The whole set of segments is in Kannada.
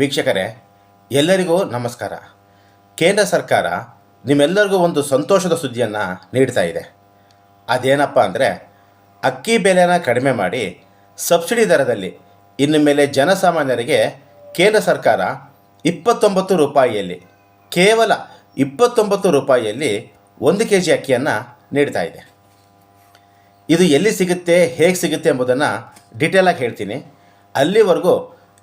ವೀಕ್ಷಕರೇ, ಎಲ್ಲರಿಗೂ ನಮಸ್ಕಾರ. ಕೇಂದ್ರ ಸರ್ಕಾರ ನಿಮ್ಮೆಲ್ಲರಿಗೂ ಒಂದು ಸಂತೋಷದ ಸುದ್ದಿಯನ್ನು ನೀಡ್ತಾ ಇದೆ. ಅದೇನಪ್ಪ ಅಂದರೆ, ಅಕ್ಕಿ ಬೆಲೆನ ಕಡಿಮೆ ಮಾಡಿ ಸಬ್ಸಿಡಿ ದರದಲ್ಲಿ ಇನ್ನು ಮೇಲೆ ಜನಸಾಮಾನ್ಯರಿಗೆ ಕೇಂದ್ರ ಸರ್ಕಾರ ಇಪ್ಪತ್ತೊಂಬತ್ತು ರೂಪಾಯಿಯಲ್ಲಿ, ಕೇವಲ ಇಪ್ಪತ್ತೊಂಬತ್ತು ರೂಪಾಯಿಯಲ್ಲಿ ಒಂದು ಕೆ ಜಿ ಅಕ್ಕಿಯನ್ನು ನೀಡ್ತಾ ಇದೆ. ಇದು ಎಲ್ಲಿ ಸಿಗುತ್ತೆ, ಹೇಗೆ ಸಿಗುತ್ತೆ ಎಂಬುದನ್ನು ಡೀಟೇಲಾಗಿ ಹೇಳ್ತೀನಿ. ಅಲ್ಲಿವರೆಗೂ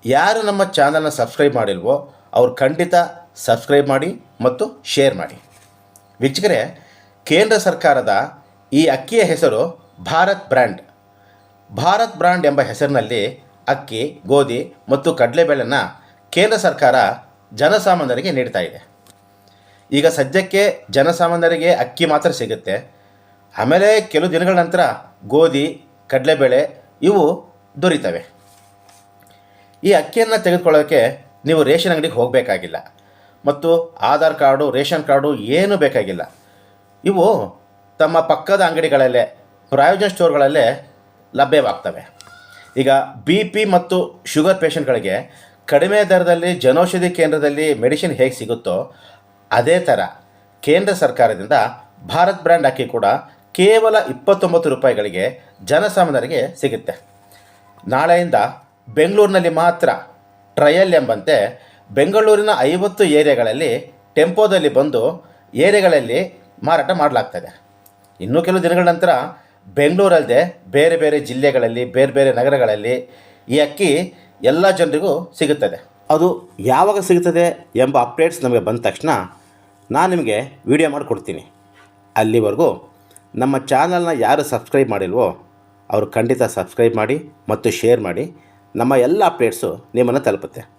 ಯಾರು ನಮ್ಮ ಚಾನಲ್ನ ಸಬ್ಸ್ಕ್ರೈಬ್ ಮಾಡಿಲ್ವೋ ಅವ್ರು ಖಂಡಿತ ಸಬ್ಸ್ಕ್ರೈಬ್ ಮಾಡಿ ಮತ್ತು ಶೇರ್ ಮಾಡಿ. ವೀಕ್ಷಕರೇ, ಕೇಂದ್ರ ಸರ್ಕಾರದ ಈ ಅಕ್ಕಿಯ ಹೆಸರು ಭಾರತ್ ಬ್ರ್ಯಾಂಡ್. ಭಾರತ್ ಬ್ರ್ಯಾಂಡ್ ಎಂಬ ಹೆಸರಿನಲ್ಲಿ ಅಕ್ಕಿ, ಗೋಧಿ ಮತ್ತು ಕಡಲೆಬೇಳೆನ ಕೇಂದ್ರ ಸರ್ಕಾರ ಜನಸಾಮಾನ್ಯರಿಗೆ ನೀಡ್ತಾ ಇದೆ. ಈಗ ಸದ್ಯಕ್ಕೆ ಜನಸಾಮಾನ್ಯರಿಗೆ ಅಕ್ಕಿ ಮಾತ್ರ ಸಿಗುತ್ತೆ. ಆಮೇಲೆ ಕೆಲವು ದಿನಗಳ ನಂತರ ಗೋಧಿ, ಕಡಲೆಬೇಳೆ ಇವು ದೊರೀತವೆ. ಈ ಅಕ್ಕಿಯನ್ನು ತೆಗೆದುಕೊಳ್ಳೋಕ್ಕೆ ನೀವು ರೇಷನ್ ಅಂಗಡಿಗೆ ಹೋಗಬೇಕಾಗಿಲ್ಲ. ಮತ್ತು ಆಧಾರ್ ಕಾರ್ಡು, ರೇಷನ್ ಕಾರ್ಡು ಏನೂ ಬೇಕಾಗಿಲ್ಲ. ಇವು ತಮ್ಮ ಪಕ್ಕದ ಅಂಗಡಿಗಳಲ್ಲೇ, ಪ್ರಯೋಜನ ಸ್ಟೋರ್ಗಳಲ್ಲೇ ಲಭ್ಯವಾಗ್ತವೆ. ಈಗ ಬಿ ಪಿ ಮತ್ತು ಶುಗರ್ ಪೇಷಂಟ್ಗಳಿಗೆ ಕಡಿಮೆ ದರದಲ್ಲಿ ಜನೌಷಧಿ ಕೇಂದ್ರದಲ್ಲಿ ಮೆಡಿಸಿನ್ ಹೇಗೆ ಸಿಗುತ್ತೋ ಅದೇ ಥರ ಕೇಂದ್ರ ಸರ್ಕಾರದಿಂದ ಭಾರತ್ ಬ್ರ್ಯಾಂಡ್ ಅಕ್ಕಿ ಕೂಡ ಕೇವಲ ಇಪ್ಪತ್ತೊಂಬತ್ತು ರೂಪಾಯಿಗಳಿಗೆ ಜನಸಾಮಾನ್ಯರಿಗೆ ಸಿಗುತ್ತೆ. ನಾಳೆಯಿಂದ ಬೆಂಗಳೂರಿನಲ್ಲಿ ಮಾತ್ರ ಟ್ರಯಲ್ ಎಂಬಂತೆ ಬೆಂಗಳೂರಿನ ಐವತ್ತು ಏರಿಯಾಗಳಲ್ಲಿ ಟೆಂಪೋದಲ್ಲಿ ಬಂದು ಏರಿಯಾಗಳಲ್ಲಿ ಮಾರಾಟ ಮಾಡಲಾಗ್ತದೆ. ಇನ್ನೂ ಕೆಲವು ದಿನಗಳ ನಂತರ ಬೆಂಗಳೂರಲ್ಲದೆ ಬೇರೆ ಬೇರೆ ಜಿಲ್ಲೆಗಳಲ್ಲಿ, ಬೇರೆ ಬೇರೆ ನಗರಗಳಲ್ಲಿ ಈ ಅಕ್ಕಿ ಎಲ್ಲ ಜನರಿಗೂ ಸಿಗುತ್ತದೆ. ಅದು ಯಾವಾಗ ಸಿಗುತ್ತದೆ ಎಂಬ ಅಪ್ಡೇಟ್ಸ್ ನಮಗೆ ಬಂದ ತಕ್ಷಣ ನಾನು ನಿಮಗೆ ವಿಡಿಯೋ ಮಾಡಿಕೊಡ್ತೀನಿ. ಅಲ್ಲಿವರೆಗೂ ನಮ್ಮ ಚಾನಲ್ನ ಯಾರು ಸಬ್ಸ್ಕ್ರೈಬ್ ಮಾಡಿಲ್ವೋ ಅವರು ಖಂಡಿತ ಸಬ್ಸ್ಕ್ರೈಬ್ ಮಾಡಿ ಮತ್ತು ಶೇರ್ ಮಾಡಿ. ನಮ್ಮ ಎಲ್ಲ ಅಪ್ಡೇಟ್ಸು ನಿಮ್ಮನ್ನು ತಲುಪುತ್ತೆ.